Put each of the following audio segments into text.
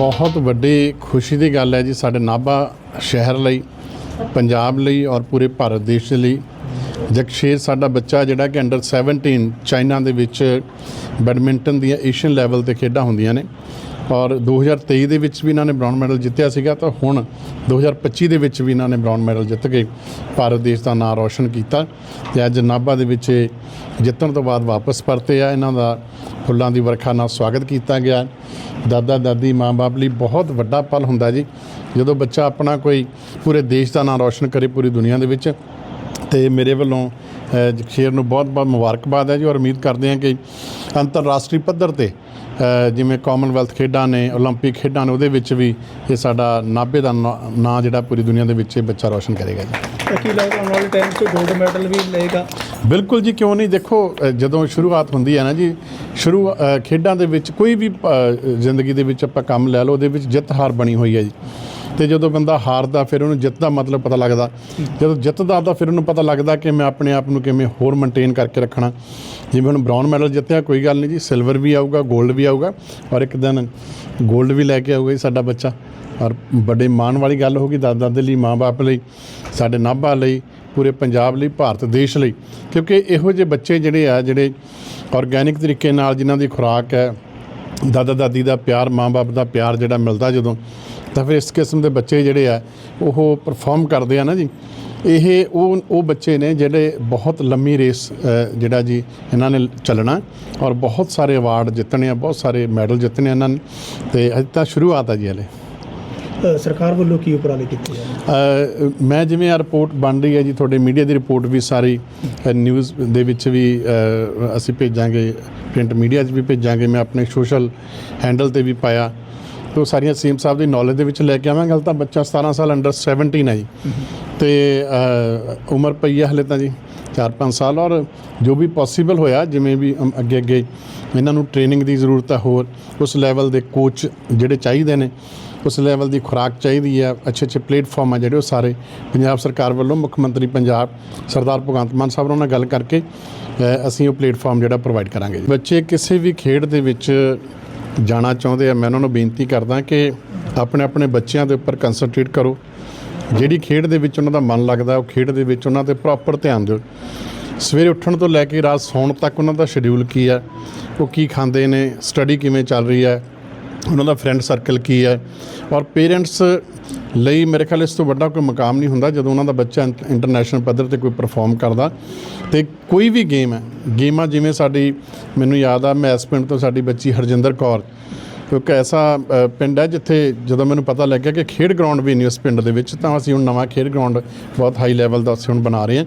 ਬਹੁਤ ਵੱਡੀ ਖੁਸ਼ੀ ਦੀ ਗੱਲ ਹੈ ਜੀ ਸਾਡੇ ਨਾਭਾ ਸ਼ਹਿਰ ਲਈ, ਪੰਜਾਬ ਲਈ ਔਰ ਪੂਰੇ ਭਾਰਤ ਦੇਸ਼ ਦੇ ਲਈ। ਜਗਸ਼ੇਰ ਸਾਡਾ ਬੱਚਾ ਜਿਹੜਾ ਕਿ ਅੰਡਰ 17 ਚਾਈਨਾ ਦੇ ਵਿੱਚ ਬੈਡਮਿੰਟਨ ਦੀਆਂ ਏਸ਼ੀਅਨ ਲੈਵਲ ਤੇ ਖੇਡਾਂ ਹੁੰਦੀਆਂ ਨੇ। ਔਰ 2023 ਦੇ ਵਿੱਚ ਵੀ ਇਹਨਾਂ ਨੇ ਬ੍ਰੌਂਜ਼ ਮੈਡਲ ਜਿੱਤਿਆ ਸੀਗਾ ਤਾਂ ਹੁਣ 2025 ਦੇ ਵਿੱਚ ਵੀ ਇਹਨਾਂ ਨੇ ਬ੍ਰੌਂਜ਼ ਮੈਡਲ ਜਿੱਤ ਕੇ ਭਾਰਤ ਦੇਸ਼ ਦਾ ਨਾਮ ਰੌਸ਼ਨ ਕੀਤਾ ਤੇ ਅੱਜ ਨਾਭਾ ਦੇ ਵਿੱਚ ਜਿੱਤਣ ਤੋਂ ਬਾਅਦ ਵਾਪਸ ਪਰਤੇ ਆ। ਇਹਨਾਂ ਦਾ ਫੁੱਲਾਂ ਦੀ ਵਰਖਾ ਨਾਲ ਸਵਾਗਤ ਕੀਤਾ ਗਿਆ। ਦਾਦਾ ਦਾਦੀ ਮਾਂ-ਬਾਪ ਲਈ ਬਹੁਤ ਵੱਡਾ ਪਲ ਹੁੰਦਾ ਜੀ। ਜਦੋਂ ਬੱਚਾ ਆਪਣਾ ਕੋਈ ਪੂਰੇ ਦੇਸ਼ ਦਾ ਨਾਮ ਰੌਸ਼ਨ ਕਰੇ ਪੂਰੀ ਦੁਨੀਆ ਦੇ ਵਿੱਚ ਤੇ ਮੇਰੇ ਵੱਲੋਂ ਅ, ਜਗਸ਼ੇਰ ਨੂੰ ਬਹੁਤ-ਬਹੁਤ ਮੁਬਾਰਕਬਾਦ ਹੈ ਜੀ। ਔਰ ਉਮੀਦ ਕਰਦੇ ਹਾਂ ਕਿ ਅੰਤਰਰਾਸ਼ਟਰੀ ਪੱਧਰ ਤੇ ਜਿਵੇਂ ਕਾਮਨਵੈਲਥ ਖੇਡਾਂ ਨੇ 올림픽 ਖੇਡਾਂ ਨੇ ਉਹਦੇ ਵਿੱਚ ਵੀ ਇਹ ਸਾਡਾ ਨਾਭੇ ਦਾ ਨਾਂ ਜਿਹੜਾ ਪੂਰੀ ਦੁਨੀਆ ਦੇ ਵਿੱਚ ਇਹ ਬੱਚਾ ਰੋਸ਼ਨ ਕਰੇਗਾ ਜੀ। ਕੀ ਲੱਗਦਾ ਆਉਣ ਟਾਈਮ 'ਚ 골ਡ ਮੈਡਲ ਵੀ ਲਏਗਾ? ਬਿਲਕੁਲ ਜੀ ਕਿਉਂ ਨਹੀਂ? ਦੇਖੋ ਜਦੋਂ ਸ਼ੁਰੂਆਤ ਹੁੰਦੀ ਹੈ ਨਾ ਜੀ ਸ਼ੁਰੂ ਖੇਡਾਂ ਦੇ ਵਿੱਚ ਕੋਈ ਵੀ ਜ਼ਿੰਦਗੀ ਦੇ ਵਿੱਚ ਆਪਾਂ ਕੰਮ ਲੈ ਲਓ ਉਹਦੇ ਵਿੱਚ ਜਿੱਤ ਹਾਰ ਬਣੀ ਹੋਈ ਹੈ ਜੀ। ਤੇ ਜਦੋਂ ਬੰਦਾ ਹਾਰਦਾ ਫਿਰ ਉਹਨੂੰ ਜਿੱਤ ਦਾ ਮਤਲਬ ਪਤਾ ਲੱਗਦਾ। ਜਦੋਂ ਜਿੱਤਦਾ ਤਾਂ ਫਿਰ ਉਹਨੂੰ ਪਤਾ ਲੱਗਦਾ ਕਿ ਮੈਂ ਆਪਣੇ ਆਪ ਨੂੰ ਕਿਵੇਂ ਹੋਰ ਮੇਨਟੇਨ ਕਰਕੇ ਰੱਖਣਾ। ਜਿਵੇਂ ਹੁਣ ਬ੍ਰਾਊਨ ਮੈਡਲ ਜਿੱਤਿਆ, ਕੋਈ ਗੱਲ ਨਹੀਂ ਜੀ ਸਿਲਵਰ ਵੀ ਆਊਗਾ 골ਡ ਵੀ ਆਊਗਾ ਔਰ ਇੱਕ ਦਿਨ 골ਡ ਵੀ ਲੈ ਕੇ ਆਊਗਾ ਜੀ ਸਾਡਾ ਬੱਚਾ। ਔਰ ਬੜੇ ਮਾਣ ਵਾਲੀ ਗੱਲ ਹੋਗੀ ਦਾਦਾ ਦੇ ਲਈ, ਮਾਂ-ਬਾਪ ਲਈ, ਸਾਡੇ ਨਾਭਾ ਲਈ, ਪੂਰੇ ਪੰਜਾਬ ਲਈ, ਭਾਰਤ ਦੇਸ਼ ਲਈ। ਕਿਉਂਕਿ ਇਹੋ ਜਿਹੇ ਬੱਚੇ ਜਿਹੜੇ ਆ, ਜਿਹੜੇ ਆਰਗੈਨਿਕ ਤਰੀਕੇ ਨਾਲ ਜਿਨ੍ਹਾਂ ਦੀ ਖੁਰਾਕ ਹੈ ਦਾਦਾ ਦਾਦੀ ਦਾ ਪਿਆਰ, ਮਾਂ-ਬਾਪ ਦਾ ਪਿਆਰ ਜਿਹੜਾ ਮਿਲਦਾ ਜਦੋਂ, ਤਾਂ ਫਿਰ ਇਸ ਕਿਸਮ ਦੇ ਬੱਚੇ ਜਿਹੜੇ ਆ, ਉਹ ਪਰਫਾਰਮ ਕਰਦੇ ਆ ਨਾ ਜੀ। ਇਹ, ਉਹ ਉਹ ਬੱਚੇ ਨੇ ਜਿਹੜੇ ਬਹੁਤ ਲੰਮੀ ਰੇਸ ਜਿਹੜਾ ਜੀ ਇਹਨਾਂ ਨੇ ਚੱਲਣਾ ਔਰ ਬਹੁਤ ਸਾਰੇ ਅਵਾਰਡ ਜਿੱਤਣੇ ਆ, ਬਹੁਤ ਸਾਰੇ ਮੈਡਲ ਜਿੱਤਣੇ ਇਹਨਾਂ ਨੇ। ਤੇ ਅਜੇ ਤਾਂ ਸ਼ੁਰੂਆਤ ਆ ਜੀ ਹਲੇ। ਸਰਕਾਰ ਵੱਲੋਂ ਕੀ ਉਪਰਾਲੇ ਕੀਤੇ ਜਾਂਦੇ ਮੈਂ ਜਿਵੇਂ ਆ ਰਿਪੋਰਟ ਬਣ ਰਹੀ ਹੈ ਜੀ, ਤੁਹਾਡੇ ਮੀਡੀਆ ਦੀ ਰਿਪੋਰਟ ਵੀ ਸਾਰੀ ਨਿਊਜ਼ ਦੇ ਵਿੱਚ ਵੀ ਅਸੀਂ ਭੇਜਾਂਗੇ ਪ੍ਰਿੰਟ ਮੀਡੀਆ 'ਚ ਵੀ ਭੇਜਾਂਗੇ, ਮੈਂ ਆਪਣੇ ਸੋਸ਼ਲ ਹੈਂਡਲ ਤੇ ਵੀ ਪਾਇਆ। ਤੇ ਉਹ ਸਾਰੀਆਂ ਸੀਐਮ ਸਾਹਿਬ ਦੀ ਨੌਲੇਜ ਦੇ ਵਿੱਚ ਲੈ ਕੇ ਆਵਾਂਗੇ, ਹਾਲੇ ਤਾਂ ਬੱਚਾ 17 ਸਾਲ ਅੰਡਰ 17 ਹੈ ਜੀ। ਤੇ ਉਮਰ ਪਈ ਹੈ ਹਲੇ ਤਾਂ ਜੀ 4-5 ਸਾਲ ਔਰ ਜੋ ਵੀ ਪੋਸੀਬਲ ਹੋਇਆ, ਜਿਵੇਂ ਵੀ ਅੱਗੇ ਅੱਗੇ ਇਹਨਾਂ ਨੂੰ ਟ੍ਰੇਨਿੰਗ ਦੀ ਜ਼ਰੂਰਤ ਹੈ ਹੋਰ, ਉਸ ਲੈਵਲ ਦੇ ਕੋਚ ਜਿਹੜੇ ਚਾਹੀਦੇ ਨੇ ਉਸ ਲੈਵਲ ਦੀ ਖੁਰਾਕ ਚਾਹੀਦੀ ਹੈ। ਅੱਛੇ ਅੱਛੇ ਪਲੇਟਫਾਰਮ ਆ ਜਿਹੜੇ ਉਹ ਸਾਰੇ। ਪੰਜਾਬ ਸਰਕਾਰ ਵੱਲੋਂ ਮੁੱਖ ਮੰਤਰੀ ਪੰਜਾਬ ਸਰਦਾਰ ਭਗਵੰਤ ਮਾਨ ਸਾਹਿਬ ਨਾਲ ਗੱਲ ਕਰਕੇ ਅਸੀਂ ਉਹ ਪਲੇਟਫਾਰਮ ਜਿਹੜਾ ਪ੍ਰੋਵਾਈਡ ਕਰਾਂਗੇ ਬੱਚੇ ਕਿਸੇ ਵੀ ਖੇਡ ਦੇ ਵਿੱਚ ਜਾਣਾ ਚਾਹੁੰਦੇ ਆ, ਮੈਂ ਉਹਨਾਂ ਨੂੰ ਬੇਨਤੀ ਕਰਦਾ ਕਿ ਆਪਣੇ ਆਪਣੇ ਬੱਚਿਆਂ ਦੇ ਉੱਪਰ ਕਨਸੈਂਟਰੇਟ ਕਰੋ। ਜਿਹੜੀ ਖੇਡ ਦੇ ਵਿੱਚ ਉਹਨਾਂ ਦਾ ਮਨ ਲੱਗਦਾ, ਉਹ ਖੇਡ ਦੇ ਵਿੱਚ ਉਹਨਾਂ ਤੇ ਪ੍ਰੋਪਰ ਧਿਆਨ ਦਿਓ। ਸਵੇਰੇ ਉੱਠਣ ਤੋਂ ਲੈ ਕੇ ਰਾਤ ਸੌਣ ਤੱਕ ਉਹਨਾਂ ਦਾ ਸ਼ਡਿਊਲ ਕੀ ਹੈ ਉਹ ਕੀ ਖਾਂਦੇ ਨੇ ਸਟੱਡੀ ਕਿਵੇਂ ਚੱਲ ਰਹੀ ਹੈ ਉਹਨਾਂ ਦਾ ਫਰੈਂਡ ਸਰਕਲ ਕੀ ਹੈ? ਔਰ ਪੇਰੈਂਟਸ ਲਈ ਮੇਰੇ ਖਿਆਲ ਇਸ ਤੋਂ ਵੱਡਾ ਕੋਈ ਮਕਾਮ ਨਹੀਂ ਹੁੰਦਾ ਜਦੋਂ ਉਹਨਾਂ ਦਾ ਬੱਚਾ ਇੰਟਰਨੈਸ਼ਨਲ ਪੱਧਰ ਤੇ ਕੋਈ ਪਰਫਾਰਮ ਕਰਦਾ। ਤੇ ਕੋਈ ਵੀ ਗੇਮ ਹੈ, ਗੇਮਾਂ ਜਿਵੇਂ ਸਾਡੀ, ਮੈਨੂੰ ਯਾਦ ਆ, ਮੈਂ ਇਸ ਪਿੰਡ ਤੋਂ ਸਾਡੀ ਬੱਚੀ ਹਰਜਿੰਦਰ ਕੌਰ ਕਿਉਂਕਿ ਐਸਾ ਪਿੰਡ ਹੈ ਜਿੱਥੇ ਜਦੋਂ ਮੈਨੂੰ ਪਤਾ ਲੱਗਿਆ ਕਿ ਖੇਡ ਗਰਾਊਂਡ ਵੀ ਨਹੀਂ ਉਸ ਪਿੰਡ ਦੇ ਵਿੱਚ, ਤਾਂ ਅਸੀਂ ਹੁਣ ਨਵਾਂ ਖੇਡ ਗਰਾਊਂਡ ਬਹੁਤ ਹਾਈ ਲੈਵਲ ਦਾ ਅਸੀਂ ਹੁਣ ਬਣਾ ਰਹੇ ਹਾਂ।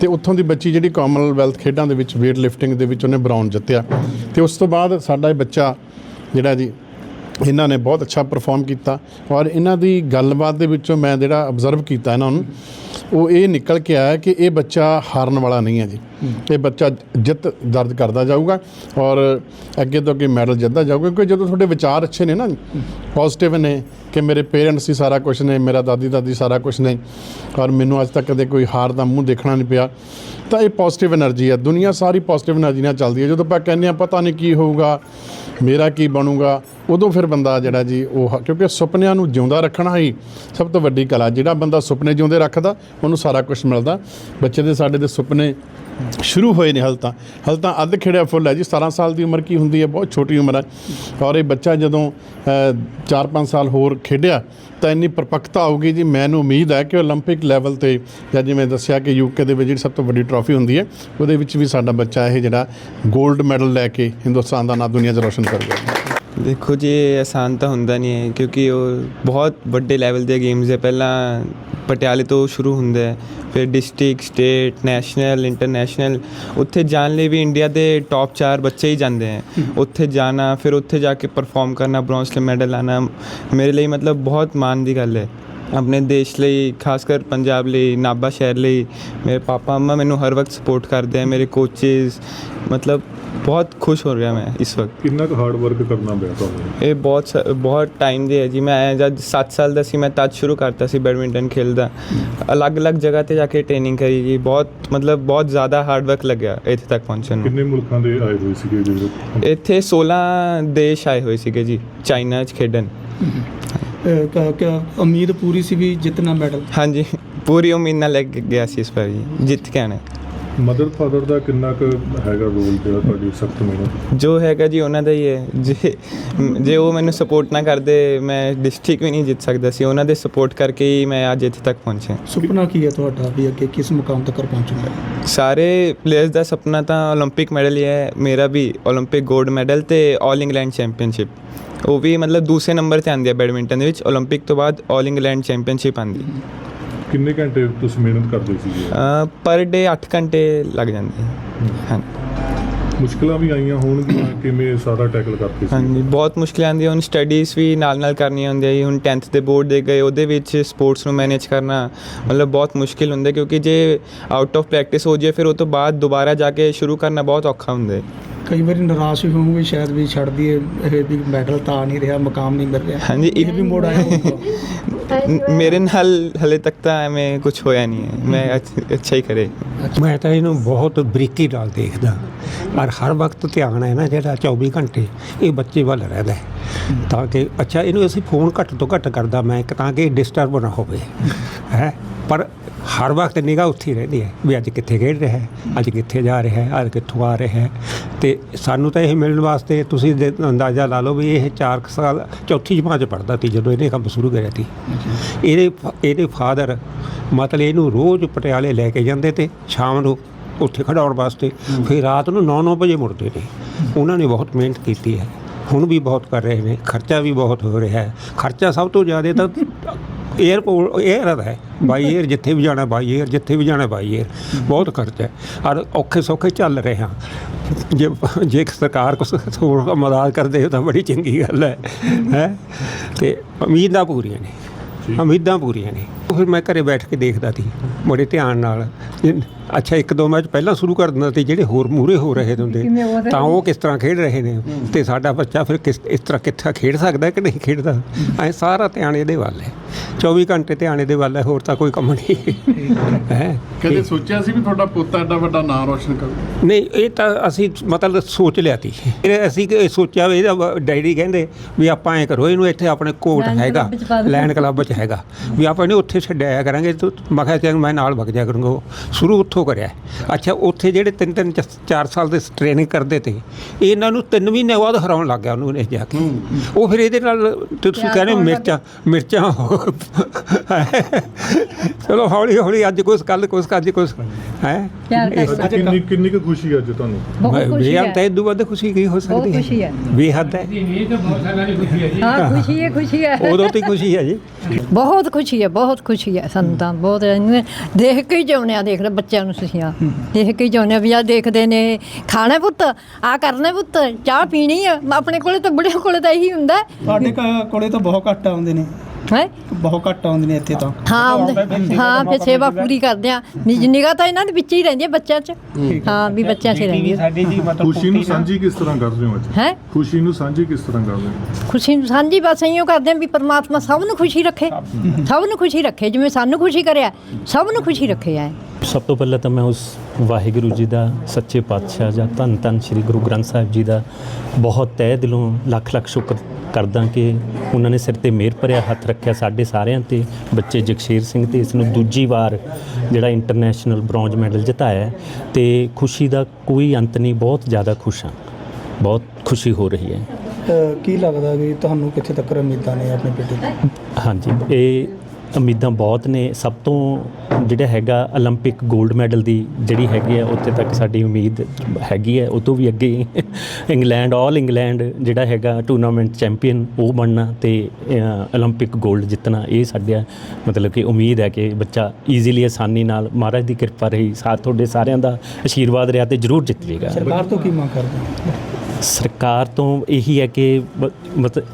ਤੇ ਉੱਥੋਂ ਦੀ ਬੱਚੀ ਜਿਹੜੀ ਕਾਮਨਵੈਲਥ ਖੇਡਾਂ ਦੇ ਵਿੱਚ weight lifting ਦੇ ਵਿੱਚ ਉਹਨੇ ਬ੍ਰਾਊਨ ਜਿੱਤਿਆ। ਤੇ ਉਸ ਤੋਂ ਬਾਅਦ ਸਾਡਾ ਇਹ ਬੱਚਾ ਜਿਹੜਾ ਜੀ ਇਹਨਾਂ ਨੇ ਬਹੁਤ ਅੱਛਾ ਪਰਫਾਰਮ ਕੀਤਾ ਔਰ ਇਹਨਾਂ ਦੀ ਗੱਲਬਾਤ ਦੇ ਵਿੱਚੋਂ ਮੈਂ ਜਿਹੜਾ ਅਬਜ਼ਰਵ ਕੀਤਾ ਇਹਨਾਂ ਨੂੰ, ਉਹ ਇਹ ਨਿਕਲ ਕੇ ਆਇਆ ਕਿ ਇਹ ਬੱਚਾ ਹਾਰਨ ਵਾਲਾ ਨਹੀਂ ਹੈ ਜੀ। ਇਹ ਬੱਚਾ ਜਿੱਤ ਦਰਦ ਕਰਦਾ ਜਾਊਗਾ ਔਰ ਅੱਗੇ ਤੋਂ ਅੱਗੇ ਮੈਡਲ ਜਿੱਤਦਾ ਜਾਊਗਾ ਕਿਉਂਕਿ ਜਦੋਂ ਤੁਹਾਡੇ ਵਿਚਾਰ ਅੱਛੇ ਨੇ ਨਾ ਪੋਜ਼ਿਟਿਵ ਨੇ ਕਿ ਮੇਰੇ ਪੇਰੈਂਟਸ ਹੀ ਸਾਰਾ ਕੁਝ ਨੇ, ਮੇਰਾ ਦਾਦੀ ਦਾਦੀ ਸਾਰਾ ਕੁਝ ਨੇ ਔਰ ਮੈਨੂੰ ਅੱਜ ਤੱਕ ਕਦੇ ਕੋਈ ਹਾਰ ਦਾ ਮੂੰਹ ਦੇਖਣਾ ਨਹੀਂ ਪਿਆ, ਤਾਂ ਇਹ ਪੋਜ਼ਿਟਿਵ એનર્ਜੀ ਹੈ। ਦੁਨੀਆ ਸਾਰੀ ਪੋਜ਼ਿਟਿਵ એનર્ਜੀ ਨਾਲ ਚੱਲਦੀ ਹੈ। ਜਦੋਂ ਆਪਾਂ ਕਹਿੰਦੇ ਆ ਪਤਾ ਨਹੀਂ ਕੀ ਹੋਊਗਾ ਮੇਰਾ ਕੀ ਬਣੂਗਾ? ਉਦੋਂ ਫਿਰ ਬੰਦਾ ਜਿਹੜਾ ਜੀ ਉਹ ਕਿਉਂਕਿ ਸੁਪਨਿਆਂ ਨੂੰ ਜਿਉਂਦਾ ਰੱਖਣਾ ਹੀ ਸਭ ਤੋਂ ਵੱਡੀ ਕਲਾ। ਜਿਹੜਾ ਬੰਦਾ ਸੁਪਨੇ ਜਿਉਂਦੇ ਰੱਖਦਾ, ਉਹਨੂੰ ਸਾਰਾ ਕੁਝ ਮਿਲਦਾ। ਬੱਚੇ ਦੇ ਸਾਡੇ ਦੇ ਸੁਪਨੇ ਸ਼ੁਰੂ ਹੋਏ ਨੇ ਹਲ ਤਾਂ। ਹਲ ਤਾਂ ਅੱਧ ਖਿੜਿਆ ਫੁੱਲ ਹੈ ਜੀ। 17 ਸਾਲ ਦੀ ਉਮਰ ਕੀ ਹੁੰਦੀ ਹੈ? ਬਹੁਤ ਛੋਟੀ ਉਮਰ ਹੈ। ਔਰ ਇਹ ਬੱਚਾ ਜਦੋਂ 4-5 ਸਾਲ ਹੋਰ ਖੇਡਿਆ, ਤਾਂ ਇੰਨੀ ਪਰਪੱਕਤਾ ਆਊਗੀ ਜੀ। ਮੈਨੂੰ ਉਮੀਦ ਹੈ ਕਿ 올림픽 ਲੈਵਲ ਤੇ, ਜਾਂ ਜਿਵੇਂ ਦੱਸਿਆ ਕਿ ਯੂਕੇ ਦੇ ਵਿੱਚ ਜਿਹੜੀ ਸਭ ਤੋਂ ਵੱਡੀ ਟਰੋਫੀ ਹੁੰਦੀ ਹੈ, ਉਹਦੇ ਵਿੱਚ ਵੀ ਸਾਡਾ ਬੱਚਾ ਇਹ ਜਿਹੜਾ 골ਡ ਮੈਡਲ ਲੈ ਕੇ ਹਿੰਦੁਸਤਾਨ ਦਾ ਨਾਮ ਦੁਨੀਆ 'ਚ ਰੋਸ਼ਨ ਕਰ ਗਿਆ ਦੇਖੋ ਜੀ ਇਹ ਆਸਾਨ ਤਾਂ ਹੁੰਦਾ ਨਹੀਂ ਹੈ ਕਿਉਂਕਿ ਉਹ ਬਹੁਤ ਵੱਡੇ ਲੈਵਲ ਦੇ ਗੇਮਸ ਹੈ। ਪਹਿਲਾਂ ਪਟਿਆਲੇ ਤੋਂ ਸ਼ੁਰੂ ਹੁੰਦਾ ਹੈ ਫਿਰ ਡਿਸਟ੍ਰਿਕਟ ਸਟੇਟ ਨੈਸ਼ਨਲ ਇੰਟਰਨੈਸ਼ਨਲ ਉੱਥੇ ਜਾਣ ਲਈ ਵੀ ਇੰਡੀਆ ਦੇ ਟੌਪ 4 ਬੱਚੇ ਹੀ ਜਾਂਦੇ ਹੈ। ਉੱਥੇ ਜਾਣਾ ਫਿਰ ਉੱਥੇ ਜਾ ਕੇ ਪਰਫਾਰਮ ਕਰਨਾ ਬ੍ਰੌਂਜ਼ ਮੈਡਲ ਆਣਾ ਮੇਰੇ ਲਈ ਮਤਲਬ ਬਹੁਤ ਮਾਣ ਦੀ ਗੱਲ ਹੈ। ਆਪਣੇ ਦੇਸ਼ ਲਈ ਖਾਸ ਕਰ ਪੰਜਾਬ ਲਈ ਨਾਭਾ ਸ਼ਹਿਰ ਲਈ ਮੇਰੇ ਪਾਪਾ ਅੰਮਾ ਮੈਨੂੰ ਹਰ ਵਕਤ ਸਪੋਰਟ ਕਰਦੇ ਆ ਮੇਰੇ ਕੋਚਿਸ ਮਤਲਬ ਬਹੁਤ ਖੁਸ਼ ਹੋ ਰਿਹਾ ਮੈਂ ਇਸ ਵਕਤ। ਕਿੰਨਾ ਕੁ ਹਾਰਡ ਵਰਕ ਕਰਨਾ ਪਿਆ ਤੁਹਾਨੂੰ? ਇਹ ਬਹੁਤ ਸ- ਬਹੁਤ ਟਾਈਮ ਦੇ ਹੈ ਜੀ। ਮੈਂ ਜਦ 7 ਸਾਲ ਦਾ ਸੀ ਮੈਂ ਤਦ ਸ਼ੁਰੂ ਕਰਤਾ ਸੀ ਬੈਡਮਿੰਟਨ ਖੇਲਦਾ। ਅਲੱਗ-ਅਲੱਗ ਜਗ੍ਹਾ ਤੇ ਜਾ ਕੇ ਟ੍ਰੇਨਿੰਗ ਕਰੀ ਜੀ। ਬਹੁਤ ਮਤਲਬ ਬਹੁਤ ਜ਼ਿਆਦਾ ਹਾਰਡ ਵਰਕ ਲੱਗਿਆ ਇੱਥੇ ਤੱਕ ਪਹੁੰਚਣ ਨੂੰ। ਕਿੰਨੇ ਮੁਲਕਾਂ ਦੇ ਆਏ ਹੋਏ ਸੀਗੇ ਜਿਹੜੇ? ਇੱਥੇ 16 ਦੇਸ਼ ਆਏ ਹੋਏ ਸੀਗੇ ਜੀ ਚਾਈਨਾ 'ਚ ਖੇਡਣ। ਉਮੀਦ ਪੂਰੀ ਸੀ ਵੀ ਜਿੱਤਣਾ ਮੈਡਲ? ਹਾਂਜੀ, ਪੂਰੀ ਉਮੀਦ ਨਾਲ ਲੈ ਕੇ ਗਿਆ ਸੀ ਇਸ ਵਾਰੀ, ਜਿੱਤ ਕੇ ਆਣਾ ਮਦਰ ਫਾਦਰ ਦਾ ਕਿੰਨਾ ਕੁ ਹੈਗਾ ਰੋਲ ਜਿਹੜਾ ਤੁਹਾਡੀ ਸਖਤ ਮਿਹਨਤ? ਜੋ ਹੈਗਾ ਜੀ ਉਹਨਾਂ ਦਾ ਹੀ ਹੈ। ਜੇ ਜੇ ਉਹ ਮੈਨੂੰ ਸਪੋਰਟ ਨਾ ਕਰਦੇ ਮੈਂ ਡਿਸਟ੍ਰਿਕਟ ਵੀ ਨਹੀਂ ਜਿੱਤ ਸਕਦਾ ਸੀ। ਉਹਨਾਂ ਦੇ ਸਪੋਰਟ ਕਰਕੇ ਹੀ ਮੈਂ ਅੱਜ ਇੱਥੇ ਤੱਕ ਪਹੁੰਚਿਆ। ਸੁਪਨਾ ਕੀ ਹੈ ਤੁਹਾਡਾ ਵੀ ਅੱਗੇ ਕਿਸ ਮੁਕਾਮ ਤੱਕ ਪਹੁੰਚਣਾ ਹੈ? ਸਾਰੇ ਪਲੇਅਰਸ ਦਾ ਸੁਪਨਾ ਤਾਂ 올림픽 ਮੈਡਲ ਹੀ ਹੈ। ਮੇਰਾ ਵੀ 올림픽 골ਡ ਮੈਡਲ ਤੇ 올 ਇੰਗਲੈਂਡ ਚੈਂਪੀਅਨਸ਼ਿਪ ਉਹ ਵੀ ਮਤਲਬ ਦੂਸਰੇ ਨੰਬਰ ਤੇ ਆਂਦੀ ਹੈ ਬੈਡਮਿੰਟਨ ਦੇ ਵਿੱਚ। 올림픽 ਤੋਂ ਬਾਅਦ 올 ਇੰਗਲੈਂਡ ਚੈਂਪੀਅਨਸ਼ਿਪ ਆਂਦੀ ਹੈ ਕਿੰਨੇ ਘੰਟੇ ਤੁਸੀਂ ਮਿਹਨਤ ਕਰਦੇ ਸੀਗੇ? ਪਰ ਡੇ 8 ਘੰਟੇ ਲੱਗ ਜਾਂਦੇ ਹਾਂ। ਮੁਸ਼ਕਲਾਂ ਵੀ ਆਈਆਂ ਹੋਣਗੀਆਂ ਕਿਵੇਂ ਸਾਰਾ ਟੈਕਲ ਕਰਦੇ ਸੀ ਹਾਂਜੀ ਬਹੁਤ ਮੁਸ਼ਕਿਲਾਂ ਆਉਂਦੀਆਂ ਹੁਣ ਸਟੱਡੀਜ਼ ਵੀ ਨਾਲ ਨਾਲ ਕਰਨੀਆਂ ਹੁੰਦੀਆਂ ਜੀ ਹੁਣ 10th ਦੇ ਬੋਰਡ ਦੇ ਗਏ ਉਹਦੇ ਵਿੱਚ ਸਪੋਰਟਸ ਨੂੰ ਮੈਨੇਜ ਕਰਨਾ ਮਤਲਬ ਬਹੁਤ ਮੁਸ਼ਕਿਲ ਹੁੰਦਾ ਕਿਉਂਕਿ ਜੇ ਆਊਟ ਆਫ ਪ੍ਰੈਕਟਿਸ ਹੋ ਜਾਏ ਫਿਰ ਉਹ ਤੋਂ ਬਾਅਦ ਦੁਬਾਰਾ ਜਾ ਕੇ ਸ਼ੁਰੂ ਕਰਨਾ ਬਹੁਤ ਔਖਾ ਹੁੰਦਾ ਹੈ ਕਈ ਵਾਰੀ ਨਿਰਾਸ਼ ਵੀ ਹੋਵਾਂਗੇ ਸ਼ਾਇਦ ਵੀ ਛੱਡ ਦਈਏ ਇਹ ਵੀ ਮੈਡਲ ਤਾਂ ਆ ਨਹੀਂ ਰਿਹਾ ਮੁਕਾਮ ਨਹੀਂ ਮਿਲ ਰਿਹਾ। ਹਾਂਜੀ ਇਹ ਵੀ ਮੋੜ ਆਇਆ ਹੋਊਗਾ। ਮੇਰੇ ਨਾਲ ਹਲੇ ਤੱਕ ਤਾਂ ਐਵੇਂ ਕੁਝ ਹੋਇਆ ਨਹੀਂ ਹੈ। ਮੈਂ ਅੱਛ- ਹੀ ਕਰੇ। ਮੈਂ ਤਾਂ ਇਹਨੂੰ ਬਹੁਤ ਬਰੀਕੀ ਨਾਲ ਦੇਖਦਾ। ਔਰ ਹਰ ਵਕਤ ਧਿਆਨ ਹੈ ਨਾ ਜਿਹੜਾ 24 ਘੰਟੇ ਇਹ ਬੱਚੇ ਵੱਲ ਰਹਿੰਦਾ। ਤਾਂ ਕਿ ਅੱਛਾ ਇਹਨੂੰ ਅਸੀਂ ਫੋਨ ਘੱਟ ਤੋਂ ਘੱਟ ਕਰਦਾ ਮੈਂ ਤਾਂ ਕਿ ਡਿਸਟਰਬ ਨਾ ਹੋਵੇ। ਹੈ? ਪਰ ਹਰ ਵਕਤ ਨਿਗਾਹ ਉੱਥੇ ਹੀ ਰਹਿੰਦੀ ਹੈ ਵੀ ਅੱਜ ਕਿੱਥੇ ਖੇਡ ਰਿਹਾ ਹੈ, ਅੱਜ ਕਿੱਥੇ ਜਾ ਰਿਹਾ ਹੈ, ਅੱਜ ਕਿੱਥੋਂ ਆ ਰਿਹਾ ਹੈ। ਤੇ ਸਾਨੂੰ ਤਾਂ ਇਹ ਮਿਲਣ ਵਾਸਤੇ ਤੁਸੀਂ ਦੇ- ਅੰਦਾਜ਼ਾ ਲਾ ਲਓ ਵੀ ਇਹ 4 ਸਾਲ ਚੌਥੀ ਜਮਾਤ ਚ ਪੜਦਾ ਸੀ ਜਦੋਂ ਇਹਨੇ ਕੰਮ ਸ਼ੁਰੂ ਕਰਿਆ ਸੀ। ਇਹਦੇ ਫ- ਇਹਦੇ ਫਾਦਰ ਮਤਲਬ ਇਹਨੂੰ ਰੋਜ਼ ਪਟਿਆਲੇ ਲੈ ਕੇ ਜਾਂਦੇ ਤੇ ਸ਼ਾਮ ਨੂੰ ਉੱਥੇ ਖੜਾਉਣ ਵਾਸਤੇ ਫਿਰ ਰਾਤ ਨੂੰ 9-9 ਵਜੇ ਮੁੜਦੇ ਨੇ। ਉਹਨਾਂ ਨੇ ਬਹੁਤ ਮਿਹਨਤ ਕੀਤੀ ਹੈ। ਹੁਣ ਵੀ ਬਹੁਤ ਕਰ ਰਹੇ ਨੇ, ਖਰਚਾ ਵੀ ਬਹੁਤ ਹੋ ਰਿਹਾ ਹੈ। ਖਰਚਾ ਸਭ ਤੋਂ ਜ਼ਿਆਦਾ ਤਾਂ 에어ਪੋਰਟ 에ਅਰ ਹੈ। ਬਾਈ ਏਅਰ ਜਿੱਥੇ ਵੀ ਜਾਣਾ ਬਾਈ ਏਅਰ ਜਿੱਥੇ ਵੀ ਜਾਣਾ ਬਾਈ ਏਅਰ ਬਹੁਤ ਖਰਚ ਹੈ। ਔਰ ਔਖੇ ਸੌਖੇ ਚੱਲ ਰਹੇ ਹਾਂ। ਜੇ ਜੇ ਸਰਕਾਰ ਕੁਝ ਥੋੜਾ ਮਦਦ ਕਰਦੇ ਤਾਂ ਬੜੀ ਚੰਗੀ ਗੱਲ ਹੈ। ਹੈ? ਤੇ ਉਮੀਦਾਂ ਪੂਰੀਆਂ ਨੇ। ਉਮੀਦਾਂ ਪੂਰੀਆਂ ਨੇ। ਫਿਰ ਮੈਂ ਘਰੇ ਬੈਠ ਕੇ ਦੇਖਦਾ ਸੀ ਬੜੇ ਧਿਆਨ ਨਾਲ। ਅੱਛਾ ਇੱਕ ਦੋ ਮੈਚ ਪਹਿਲਾਂ ਸ਼ੁਰੂ ਕਰ ਦਿੰਦਾ ਸੀ ਜਿਹੜੇ ਹੋਰ ਮੂਰੇ ਹੋ ਰਹੇ ਹੁੰਦੇ ਤਾਂ ਉਹ ਕਿਸ ਤਰ੍ਹਾਂ ਖੇਡ ਰਹੇ ਨੇ? ਤੇ ਸਾਡਾ ਬੱਚਾ ਫਿਰ ਕਿਸ ਇਸ ਤਰ੍ਹਾਂ ਕਿੱਥਾ ਖੇਡ ਸਕਦਾ ਕਿ ਨਹੀਂ ਖੇਡਦਾ? ਐ ਸਾਰਾ ਧਿਆਨ ਇਹਦੇ ਵੱਲ ਹੈ। 24 ਘੰਟੇ ਧਿਆਨ ਇਹਦੇ ਵੱਲ ਹੈ ਹੋਰ ਤਾਂ ਕੋਈ ਕੰਮ ਨਹੀਂ। ਹੈ। ਕਦੇ ਸੋਚਿਆ ਸੀ ਵੀ ਤੁਹਾਡਾ ਪੁੱਤ ਐਡਾ ਵੱਡਾ ਨਾਮ ਰੋਸ਼ਨ ਕਰੂ? ਨਹੀਂ ਇਹ ਤਾਂ ਅਸੀਂ ਮਤਲਬ ਸੋਚ ਲਿਆ ਸੀ। ਅਸੀਂ ਕਿ ਸੋਚਿਆ ਵੀ ਇਹਦਾ ਡੈਡੀ ਕਹਿੰਦੇ ਵੀ ਆਪਾਂ ਐ ਕਰੋ ਇਹਨੂੰ ਇੱਥੇ ਆਪਣੇ ਕੋਟ ਹੈਗਾ। ਲੈਂਡ ਕਲੱਬ 'ਚ ਹੈਗਾ। ਵੀ ਆਪਾਂ ਇਹਨੂੰ ਉੱਥੇ ਛੱਡਿਆ ਕਰਾਂਗੇ ਤੂੰ ਮੈਂ ਕਿਹਾ ਕਿ ਮੈਂ ਨਾਲ ਵਗ ਜਾ ਕਰੂੰਗਾ ਸ਼ੁਰੂ ਉੱਥੋਂ ਕਰਿਆ। ਅੱਛਾ ਉੱਥੇ ਜਿਹੜੇ ਤਿੰਨ ਤਿੰਨ ਚਾਰ ਸਾਲ ਦੇ ਟ੍ਰੇਨਿੰਗ ਕਰਦੇ ਤੇ ਇਹਨਾਂ ਨੂੰ ਤਿੰਨ ਮਹੀਨੇ ਬਾਅਦ ਹਰਾਉਣ ਲੱਗ ਗਿਆ ਉਹਨੂੰ ਇਹ ਜਾ ਕੇ। ਉਹ ਫਿਰ ਇਹਦੇ ਨਾਲ ਤੇ ਤੁਸੀਂ ਕਹਿੰਦੇ ਮਿਰਚਾਂ ਮਿਰਚਾਂ ਚਲੋ ਹੌਲੀ ਹੌਲੀ ਅੱਜ ਕੁਛ ਕੱਲ ਕੁਛ ਅੱਜ ਕੁਛ ਹੈ? ਕਿੰਨੀ ਕਿੰਨੀ ਕੁ ਖੁਸ਼ੀ ਅੱਜ ਤੁਹਾਨੂੰ? ਬਹੁਤ ਖੁਸ਼ੀ ਹੈ। ਤਾਂ ਇਦੋਂ ਵੱਧ ਖੁਸ਼ੀ ਕੀ ਹੋ ਸਕਦੀ ਬਹੁਤ ਖੁਸ਼ੀ ਹੈ। ਬੇਹੱਦ ਹੈ। ਹਾਂ ਖੁਸ਼ੀ ਹੈ ਖੁਸ਼ੀ ਹੈ। ਉਦੋਂ ਤੇ ਖੁਸ਼ੀ ਹੈ ਜੀ। ਬਹੁਤ ਖੁਸ਼ੀ ਹੈ ਬਹੁਤ ਖੁਸ਼ੀ ਹੈ ਸਾਨੂੰ ਤਾਂ ਬਹੁਤ ਇਹਨੂੰ ਦੇਖ ਕੇ ਹੀ ਜਿਉਂਦੇ ਆ ਦੇਖ ਲੈ ਬੱਚਿਆਂ ਨੂੰ ਤੁਸੀਂ ਆ। ਦੇਖ ਕੇ ਹੀ ਜਿਉਂਦੇ ਆ ਵੀ ਆ ਦੇਖਦੇ ਨੇ ਖਾਣਾ ਪੁੱਤ ਆ ਕਰਨਾ ਪੁੱਤ ਚਾਹ ਪੀਣੀ ਆ। ਆਪਣੇ ਕੋਲੇ ਤਾਂ ਬੁੜਿਆਂ ਕੋਲੇ ਤਾਂ ਇਹੀ ਹੁੰਦਾ। ਤੁਹਾਡੇ ਕ- ਕੋਲੇ ਤਾਂ ਬਹੁਤ ਘੱਟ ਆਉਂਦੇ ਨੇ। ਹੈ? ਬਹੁਤ ਘੱਟ ਆਉਂਦੇ ਨੇ ਇੱਥੇ ਤਾਂ। ਹਾਂ ਆਉਂਦੇ- ਹਾਂ ਫਿਰ ਸੇਵਾ ਪੂਰੀ ਕਰਦੇ ਆ ਨਿਜ ਨਿਗਾਹ ਤਾਂ ਇਹਨਾਂ ਦੇ ਵਿੱਚ ਹੀ ਰਹਿੰਦੀ ਹੈ ਬੱਚਿਆਂ 'ਚ। ਹਾਂ। ਵੀ ਬੱਚਿਆਂ 'ਚ ਹੀ ਰਹਿੰਦੀ ਹੈ। ਸਾਡੀ ਜੀ ਮਤਲਬ ਖੁਸ਼ੀ ਨੂੰ ਸਾਂਝੀ ਕਿਸ ਤਰ੍ਹਾਂ ਕਰਦੇ ਹੋ ਅੱਜ? ਹੈ? ਖੁਸ਼ੀ ਨੂੰ ਸਾਂਝੀ ਕਿਸ ਤਰ੍ਹਾਂ ਕਰਦੇ ਹੋ? ਖੁਸ਼ੀ ਨੂੰ ਸਾਂਝੀ ਬਸ ਇਹੀਓ ਕਰਦੇ ਆ ਵੀ ਪਰਮਾਤਮਾ ਸਭ ਨੂੰ ਖੁਸ਼ੀ ਰੱਖੇ। ਸਭ ਨੂੰ। ਖੁਸ਼ੀ ਰੱਖੇ ਜਿਵੇਂ ਸਾਨੂੰ ਖੁਸ਼ੀ ਕਰਿਆ ਸਭ ਨੂੰ ਖੁਸ਼ੀ ਰੱਖੇ ਆ ਸਭ ਤੋਂ ਪਹਿਲਾਂ ਤਾਂ ਮੈਂ ਉਸ ਵਾਹਿਗੁਰੂ ਜੀ ਦਾ ਸੱਚੇ ਪਾਤਸ਼ਾਹ ਜਾਂ ਧੰਨ ਧੰਨ ਸ੍ਰੀ ਗੁਰੂ ਗ੍ਰੰਥ ਸਾਹਿਬ ਜੀ ਦਾ ਬਹੁਤ ਤਹਿ ਦਿਲੋਂ ਲੱਖ ਲੱਖ ਸ਼ੁਕਰ ਕਰਦਾ ਕਿ ਉਹਨਾਂ ਨੇ ਸਿਰ ਤੇ ਮਿਹਰ ਭਰਿਆ ਹੱਥ ਰੱਖਿਆ ਸਾਡੇ ਸਾਰਿਆਂ ਤੇ ਬੱਚੇ ਜਗਸ਼ੀਰ ਸਿੰਘ ਤੇ ਇਸ ਨੂੰ ਦੂਜੀ ਵਾਰ ਜਿਹੜਾ ਇੰਟਰਨੈਸ਼ਨਲ ਬ੍ਰੌਂਜ ਮੈਡਲ ਜਿਤਾਇਆ ਤੇ ਖੁਸ਼ੀ ਦਾ ਕੋਈ ਅੰਤ ਨਹੀਂ ਬਹੁਤ ਜ਼ਿਆਦਾ ਖੁਸ਼ ਹਾਂ ਬਹੁਤ ਖੁਸ਼ੀ ਹੋ ਰਹੀ ਹੈ। ਕੀ ਲੱਗਦਾ ਵੀ ਤੁਹਾਨੂੰ ਕਿੱਥੇ ਤੱਕ ਉਮੀਦਾਂ ਨੇ ਆਪਣੇ ਬੇਟੇ? ਦੀ ਹਾਂਜੀ ਇਹ ਉਮੀਦਾਂ ਬਹੁਤ ਨੇ। ਸਭ ਤੋਂ ਜਿਹੜਾ ਹੈਗਾ 올림픽 골ਡ ਮੈਡਲ ਦੀ ਜਿਹੜੀ ਹੈਗੀ ਹੈ ਉੱਥੇ ਤੱਕ ਸਾਡੀ ਉਮੀਦ ਹੈਗੀ ਹੈ। ਉਹ ਤੋਂ ਵੀ ਅੱਗੇ ਇੰਗਲੈਂਡ 올 ਇੰਗਲੈਂਡ ਜਿਹੜਾ ਹੈਗਾ ਟੂਰਨਾਮੈਂਟ ਚੈਂਪੀਅਨ ਉਹ ਬਣਨਾ ਤੇ 올림픽 골ਡ ਜਿੱਤਣਾ ਇਹ ਸਾਡਾ ਮਤਲਬ ਕਿ ਉਮੀਦ ਹੈ ਕਿ ਬੱਚਾ ਈਜ਼ੀਲੀ ਆਸਾਨੀ ਨਾਲ ਮਹਾਰਾਜ ਦੀ ਕਿਰਪਾ ਰਹੀ ਸਾਥ ਤੁਹਾਡੇ ਸਾਰਿਆਂ ਦਾ ਅਸ਼ੀਰਵਾਦ ਰਿਹਾ ਤੇ ਜ਼ਰੂਰ ਜਿੱਤ ਲੇਗਾ ਸਰਕਾਰ ਤੋਂ ਕੀ ਮੰਗ ਕਰਦਾ ਸਰਕਾਰ ਤੋਂ ਇਹੀ ਹੈ ਕਿ ਮਤਲਬ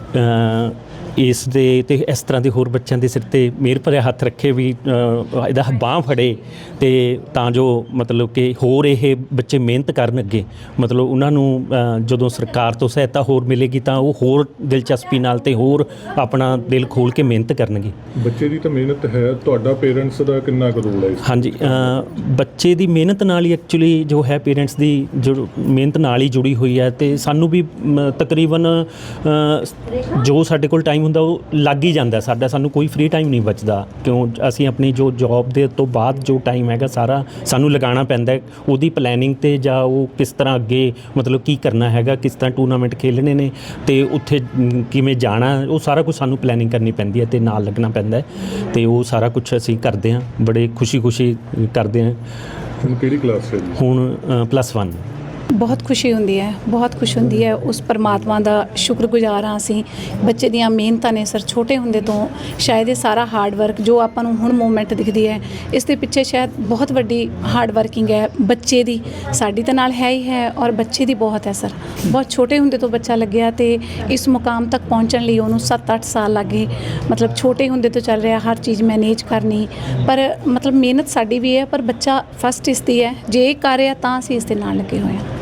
ਇਸ ਦੇ ਤੇ ਇਸ ਤਰ੍ਹਾਂ ਦੇ ਹੋਰ ਬੱਚਿਆਂ ਦੇ ਸਿਰ ਤੇ ਮਿਹਰ ਭਰਿਆ ਹੱਥ ਰੱਖੇ ਵੀ ਅ, ਇਹਦਾ ਬਾਹ ਫੜੇ ਤੇ ਤਾਂ ਜੋ ਮਤਲਬ ਕਿ ਹੋਰ ਇਹ ਬੱਚੇ ਮਿਹਨਤ ਕਰਨ ਅੱਗੇ। ਮਤਲਬ ਉਹਨਾਂ ਨੂੰ ਅ, ਜਦੋਂ ਸਰਕਾਰ ਤੋਂ ਸਹਾਇਤਾ ਹੋਰ ਮਿਲੇਗੀ ਤਾਂ ਉਹ ਹੋਰ ਦਿਲਚਸਪੀ ਨਾਲ ਤੇ ਹੋਰ ਆਪਣਾ ਦਿਲ ਖੋਲ ਕੇ ਮਿਹਨਤ ਕਰਨਗੇ। ਬੱਚੇ ਦੀ ਤਾਂ ਮਿਹਨਤ ਹੈ ਤੁਹਾਡਾ ਪੇਰੈਂਟਸ ਦਾ ਕਿੰਨਾ ਕੁ ਰੋਲ ਹੈ ਇਸ ਹਾਂਜੀ ਅ, ਬੱਚੇ ਦੀ ਮਿਹਨਤ ਨਾਲ ਹੀ ਐਕਚੁਅਲੀ ਜੋ ਹੈ ਪੇਰੈਂਟਸ ਦੀ ਜੋ ਮਿਹਨਤ ਨਾਲ ਹੀ ਜੁੜੀ ਹੋਈ ਹੈ ਤੇ ਸਾਨੂੰ ਵੀ ਮ, ਤਕਰੀਬਨ ਅ, ਜੋ ਸਾਡੇ ਕੋਲ ਟਾਈਮ ਹੁੰਦਾ ਉਹ ਲੱਗ ਹੀ ਜਾਂਦਾ ਸਾਡਾ ਸਾਨੂੰ ਕੋਈ ਫ੍ਰੀ ਟਾਈਮ ਨਹੀਂ ਬਚਦਾ। ਕਿਉਂ? ਅਸੀਂ ਆਪਣੀ ਜੋ ਜੌਬ ਦੇ ਤੋਂ ਬਾਅਦ ਜੋ ਟਾਈਮ ਹੈਗਾ ਸਾਰਾ ਸਾਨੂੰ ਲਗਾਉਣਾ ਪੈਂਦਾ ਹੈ। ਉਹਦੀ ਪਲੈਨਿੰਗ ਤੇ ਜਾਂ ਉਹ ਕਿਸ ਤਰ੍ਹਾਂ ਅੱਗੇ ਮਤਲਬ ਕੀ ਕਰਨਾ ਹੈਗਾ ਕਿਸ ਤਰ੍ਹਾਂ ਟੂਰਨਾਮੈਂਟ ਖੇਲਣੇ ਨੇ ਤੇ ਉੱਥੇ ਕਿਵੇਂ ਜਾਣਾ ਉਹ ਸਾਰਾ ਕੁਝ ਸਾਨੂੰ ਪਲੈਨਿੰਗ ਕਰਨੀ ਪੈਂਦੀ ਹੈ ਤੇ ਨਾਲ ਲੱਗਣਾ ਪੈਂਦਾ ਹੈ ਤੇ ਉਹ ਸਾਰਾ ਕੁਝ ਅਸੀਂ ਕਰਦੇ ਹਾਂ। ਬੜੇ ਖੁਸ਼ੀ-ਖੁਸ਼ੀ ਕਰਦੇ ਹਾਂ। ਹੁਣ ਕਿਹੜੀ ਕਲਾਸ ਹੈ ਜੀ? ਹੁਣ ਪਲੱਸ 1 ਬਹੁਤ ਖੁਸ਼ੀ ਹੁੰਦੀ ਹੈ, ਬਹੁਤ ਖੁਸ਼ ਹੁੰਦੀ ਹੈ। ਉਸ ਪਰਮਾਤਮਾ ਦਾ ਸ਼ੁਕਰਗੁਜ਼ਾਰ ਹਾਂ ਅਸੀਂ। ਬੱਚੇ ਦੀਆਂ ਮਿਹਨਤਾਂ ਨੇ ਸਰ, ਛੋਟੇ ਹੁੰਦੇ ਤੋਂ ਸ਼ਾਇਦ ਇਹ ਸਾਰਾ ਹਾਰਡ ਵਰਕ ਜੋ ਆਪਾਂ ਨੂੰ ਹੁਣ ਮੂਵਮੈਂਟ ਦਿਖਦੀ ਹੈ, ਇਸ ਦੇ ਪਿੱਛੇ ਸ਼ਾਇਦ ਬਹੁਤ ਵੱਡੀ ਹਾਰਡ ਵਰਕਿੰਗ ਹੈ। ਬੱਚੇ ਦੀ ਸਾਡੀ ਤਾਂ ਨਾਲ ਹੈ ਹੀ ਹੈ ਔਰ ਬੱਚੇ ਦੀ ਬਹੁਤ ਹੈ ਸਰ। ਬਹੁਤ ਛੋਟੇ ਹੁੰਦੇ ਤੋਂ ਬੱਚਾ ਲੱਗਿਆ ਤੇ ਇਸ ਮੁਕਾਮ ਤੱਕ ਪਹੁੰਚਣ ਲਈ ਉਹਨੂੰ 7-8 ਸਾਲ ਲੱਗੇ। ਮਤਲਬ ਛੋਟੇ ਹੁੰਦੇ ਤੋਂ ਚੱਲ ਰਿਹਾ, ਹਰ ਚੀਜ਼ ਮੈਨੇਜ ਕਰਨੀ। ਪਰ ਮਤਲਬ ਮਿਹਨਤ ਸਾਡੀ ਵੀ ਹੈ, ਪਰ ਬੱਚਾ ਫਸਟ ਇਸ ਦੀ ਹੈ। ਜੇ ਇਹ ਕਰ ਰਿਹਾ ਤਾਂ ਅਸੀਂ ਇਸ ਦੇ ਨਾਲ ਲੱਗੇ ਹੋਏ ਹਾਂ।